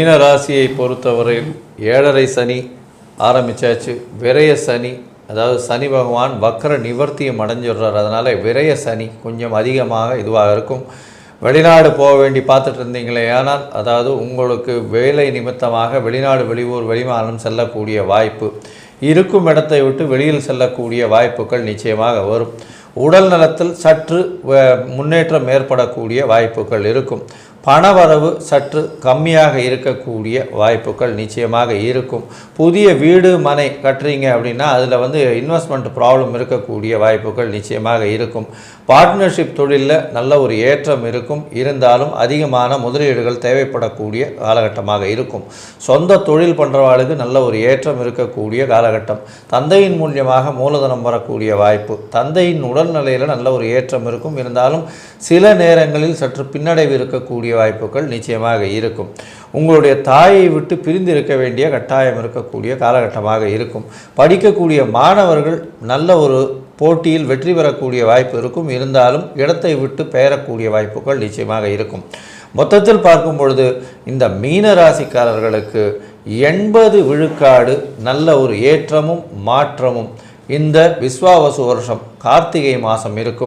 மீன ராசியை பொறுத்தவரையில் ஏழரை சனி ஆரம்பிச்சாச்சு. விரய சனி அதாவது சனி பகவான் வக்கர நிவர்த்தியை அடைஞ்சிடுறார். அதனால் விரய சனி கொஞ்சம் அதிகமாக இதுவாக இருக்கும். வெளிநாடு போக வேண்டி பார்த்துட்டு இருந்தீங்களே. ஆனால் அதாவது உங்களுக்கு வேலை நிமித்தமாக வெளிநாடு வெளியூர் வெளிமாநிலம் செல்லக்கூடிய வாய்ப்பு இருக்கும் இடத்தை விட்டு வெளியில் செல்லக்கூடிய வாய்ப்புகள் நிச்சயமாக வரும். உடல் நலத்தில் சற்று முன்னேற்றம் ஏற்படக்கூடிய வாய்ப்புகள் இருக்கும். பணவரவு சற்று கம்மியாக இருக்கக்கூடிய வாய்ப்புகள் நிச்சயமாக இருக்கும். புதிய வீடு மனை கட்டுறீங்க அப்படின்னா அதில் வந்து இன்வெஸ்ட்மெண்ட் ப்ராப்ளம் இருக்கக்கூடிய வாய்ப்புகள் நிச்சயமாக இருக்கும். பார்ட்னர்ஷிப் தொழிலில் நல்ல ஒரு ஏற்றம் இருக்கும். இருந்தாலும் அதிகமான முதலீடுகள் தேவைப்படக்கூடிய காலகட்டமாக இருக்கும். சொந்த தொழில் பண்ணுறவாளுக்கு நல்ல ஒரு ஏற்றம் இருக்கக்கூடிய காலகட்டம். தந்தையின் மூலியமாக மூலதனம் வரக்கூடிய வாய்ப்பு. தந்தையின் உடல்நிலையில் நல்ல ஒரு ஏற்றம் இருக்கும். இருந்தாலும் சில நேரங்களில் சற்று பின்னடைவு இருக்கக்கூடிய வாய்ப்புகள் நிச்சயமாக இருக்கும். உங்களுடைய தாயை விட்டு பிரிந்து இருக்க வேண்டிய கட்டாயம் இருக்கக்கூடிய காலகட்டமாக இருக்கும். படிக்கக்கூடிய மாணவர்கள் நல்ல ஒரு போட்டியில் வெற்றி பெறக்கூடிய வாய்ப்பு இருக்கும். இருந்தாலும் இடத்தை விட்டு பெயரக்கூடிய வாய்ப்புகள் நிச்சயமாக இருக்கும். மொத்தத்தில் பார்க்கும் பொழுது இந்த மீன ராசிக்காரர்களுக்கு எண்பது விழுக்காடு நல்ல ஒரு ஏற்றமும் மாற்றமும். இந்த விஸ்வாவசு வருஷம் கார்த்திகை மாதம் இருக்கும்.